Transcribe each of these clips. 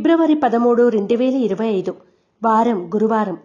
ఫిబ్రవరి పదమూడు రెండు వేల ఇరవై ఐదు వారం గురువారం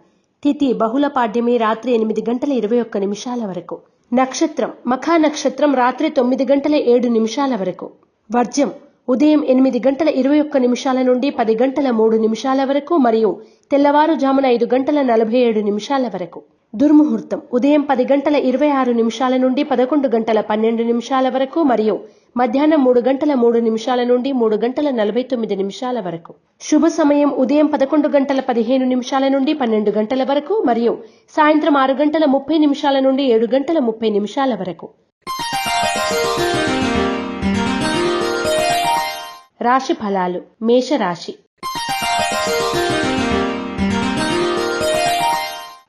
తిథి బహుళ పాడ్యమి రాత్రి ఎనిమిది గంటల ఇరవై ఒక్క నిమిషాల వరకు. నక్షత్రం మఖా నక్షత్రం రాత్రి తొమ్మిది గంటల ఏడు నిమిషాల వరకు. వర్జం ఉదయం ఎనిమిది గంటల ఇరవై ఒక్క నిమిషాల నుండి పది గంటల మూడు నిమిషాల వరకు మరియు తెల్లవారుజామున ఐదు గంటల నలభై ఏడు నిమిషాల వరకు. దుర్ముహూర్తం. ఉదయం పది గంటల ఇరవై ఆరు నిమిషాల నుండి పదకొండు గంటల పన్నెండు నిమిషాల వరకు మరియు మధ్యాహ్నం మూడు గంటల మూడు నిమిషాల నుండి మూడు గంటల నలభై తొమ్మిది నిమిషాల వరకు. శుభ సమయం ఉదయం పదకొండు గంటల పదిహేను నిమిషాల నుండి పన్నెండు గంటల వరకు మరియు సాయంత్రం ఆరు గంటల ముప్పై నిమిషాల నుండి ఏడు గంటల ముప్పై నిమిషాల వరకు. రాశి ఫలాలు. మేషరాశి.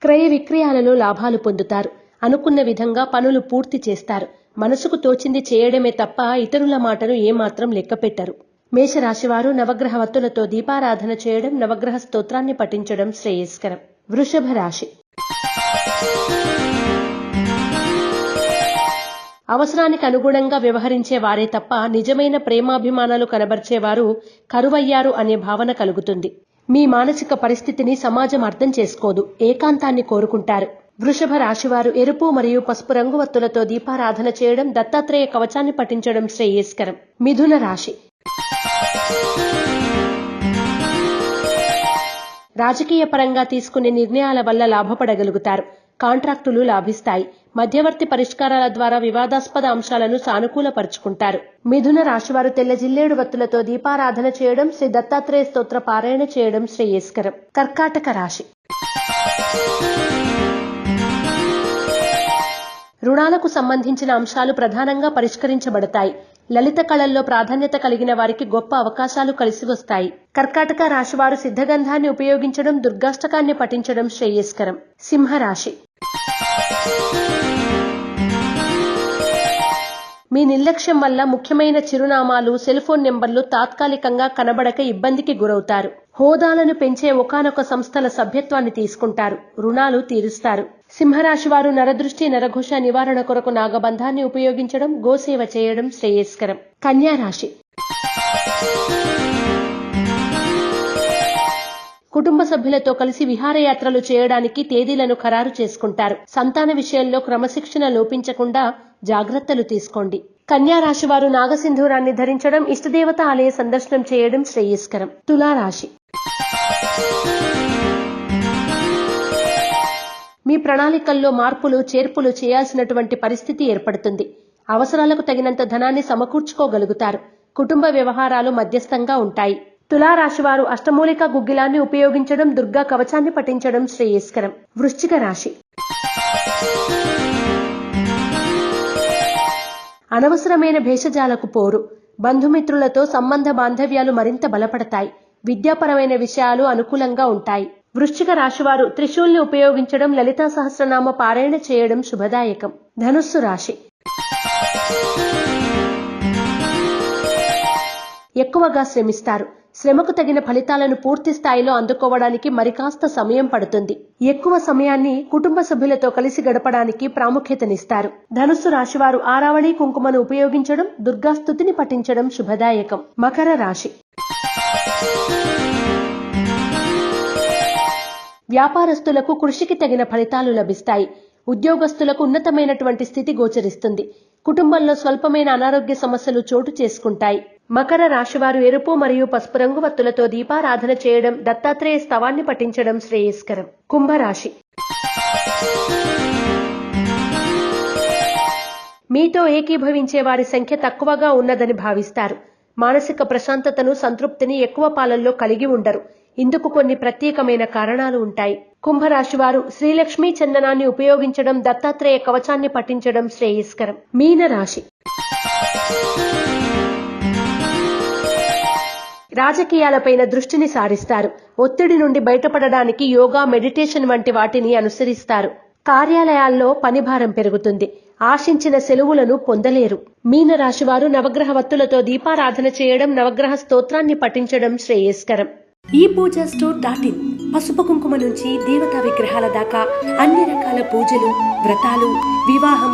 క్రయ విక్రయాలలో లాభాలు పొందుతారు. అనుకున్న విధంగా పనులు పూర్తి చేస్తారు. మనసుకు తోచింది చేయడమే తప్ప ఇతరుల మాటను ఏమాత్రం లెక్కపెట్టరు. మేషరాశివారు నవగ్రహ వత్తులతో దీపారాధన చేయడం నవగ్రహ స్తోత్రాన్ని పఠించడం శ్రేయస్కరం. వృషభ రాశి. అవసరానికి అనుగుణంగా వ్యవహరించే వారే తప్ప నిజమైన ప్రేమాభిమానాలు కనబర్చేవారు కరువయ్యారు అనే భావన కలుగుతుంది. మీ మానసిక పరిస్థితిని సమాజం అర్థం చేసుకోదు. ఏకాంతాన్ని కోరుకుంటారు. వృషభ రాశివారు ఎరుపు మరియు పసుపు రంగు వత్తులతో దీపారాధన చేయడం దత్తాత్రేయ కవచాన్ని పఠించడం శ్రేయస్కరం. మిథున రాశి. రాజకీయ పరంగా తీసుకునే నిర్ణయాల వల్ల లాభపడగలుగుతారు. కాంట్రాక్టులు లాభిస్తాయి. మధ్యవర్తి పరిష్కారాల ద్వారా వివాదాస్పద అంశాలను సానుకూలపరుచుకుంటారు. మిథున రాశివారు తెల్ల జిల్లేడు వత్తులతో దీపారాధన చేయడం శ్రీ దత్తాత్రేయ స్తోత్ర పారాయణ చేయడం శ్రేయస్కరం. కర్కాటక రాశి. రుణాలకు సంబంధించిన అంశాలు ప్రధానంగా పరిష్కరించబడతాయి. లలిత కళల్లో ప్రాధాన్యత కలిగిన వారికి గొప్ప అవకాశాలు కలిసి వస్తాయి. కర్కాటక రాశివారు సిద్ధగంధాన్ని ఉపయోగించడం దుర్గాష్టకాన్ని పఠించడం శ్రేయస్కరం. సింహరాశి. మీ నిర్లక్ష్యం వల్ల ముఖ్యమైన చిరునామాలు సెల్ఫోన్ నెంబర్లు తాత్కాలికంగా కనబడక ఇబ్బందికి గురవుతారు. హోదాలను పెంచే ఒకానొక సంస్థల సభ్యత్వాన్ని తీసుకుంటారు. రుణాలు తీరుస్తారు. సింహరాశి వారు నరదృష్టి నరఘోష నివారణ కొరకు నాగబంధాన్ని ఉపయోగించడం గోసేవ చేయడం శ్రేయస్కరం. కన్యారాశి కుటుంబ సభ్యులతో కలిసి విహారయాత్రలు చేయడానికి తేదీలను ఖరారు చేసుకుంటారు. సంతాన విషయంలో క్రమశిక్షణ లోపించకుండా జాగ్రత్తలు తీసుకోండి. కన్యా రాశి వారు నాగసింధూరాన్ని ధరించడం ఇష్టదేవత ఆలయ సందర్శనం చేయడం శ్రేయస్కరం. తులారాశి. మీ ప్రణాళికల్లో మార్పులు చేర్పులు చేయాల్సినటువంటి పరిస్థితి ఏర్పడుతుంది. అవసరాలకు తగినంత ధనాన్ని సమకూర్చుకోగలుగుతారు. కుటుంబ వ్యవహారాలు మధ్యస్థంగా ఉంటాయి. తులారాశివారు అష్టమూలిక గుగ్గిలాన్ని ఉపయోగించడం దుర్గా కవచాన్ని పఠించడం శ్రేయస్కరం. వృశ్చిక రాశి. అనవసరమైన భేషజాలకు పోరు. బంధుమిత్రులతో సంబంధ బాంధవ్యాలు మరింత బలపడతాయి. విద్యాపరమైన విషయాలు అనుకూలంగా ఉంటాయి. వృశ్చిక రాశివారు త్రిశూల్ని ఉపయోగించడం లలితా సహస్రనామ పారాయణ చేయడం శుభదాయకం. ధనుస్సు రాశి. ఎక్కువగా శ్రమిస్తారు. శ్రమకు తగిన ఫలితాలను పూర్తి స్థాయిలో అందుకోవడానికి మరికాస్త సమయం పడుతుంది. ఎక్కువ సమయాన్ని కుటుంబ సభ్యులతో కలిసి గడపడానికి ప్రాముఖ్యతనిస్తారు. ధనుస్సు రాశివారు ఆరావళి కుంకుమను ఉపయోగించడం దుర్గాస్తుతిని పఠించడం శుభదాయకం. మకర రాశి. వ్యాపారస్తులకు కృషికి తగిన ఫలితాలు లభిస్తాయి. ఉద్యోగస్తులకు ఉన్నతమైనటువంటి స్థితి గోచరిస్తుంది. కుటుంబంలో స్వల్పమైన అనారోగ్య సమస్యలు చోటు చేసుకుంటాయి. మకర రాశివారు ఎరుపు మరియు పసుపు రంగు వత్తులతో దీపారాధన చేయడం దత్తాత్రేయ స్తవాన్ని పఠించడం శ్రేయస్కరం. కుంభరాశి. మీతో ఏకీభవించే వారి సంఖ్య తక్కువగా ఉన్నదని భావిస్తారు. మానసిక ప్రశాంతతను సంతృప్తిని ఎక్కువ పాలల్లో కలిగి ఉండరు. ఇందుకు కొన్ని ప్రత్యేకమైన కారణాలు ఉంటాయి. కుంభరాశి వారు శ్రీలక్ష్మీ చందనాన్ని ఉపయోగించడం దత్తాత్రేయ కవచాన్ని పఠించడం శ్రేయస్కరం. మీన రాశి రాజకీయాలపైన దృష్టిని సారిస్తారు. ఒత్తిడి నుండి బయటపడడానికి యోగా మెడిటేషన్ వంటి వాటిని అనుసరిస్తారు. కార్యాలయాల్లో పనిభారం పెరుగుతుంది. ఆశించిన సెలవులను పొందలేరు. మీన రాశివారు నవగ్రహ వత్తులతో దీపారాధన చేయడం నవగ్రహ స్తోత్రాన్ని పఠించడం శ్రేయస్కరం. ఈ పూజ స్టోర్ డాట్ ఇన్ పసుపు కుంకుమ నుంచి దేవతా విగ్రహాల దాకా అన్ని రకాల పూజలు వ్రతాలు వివాహం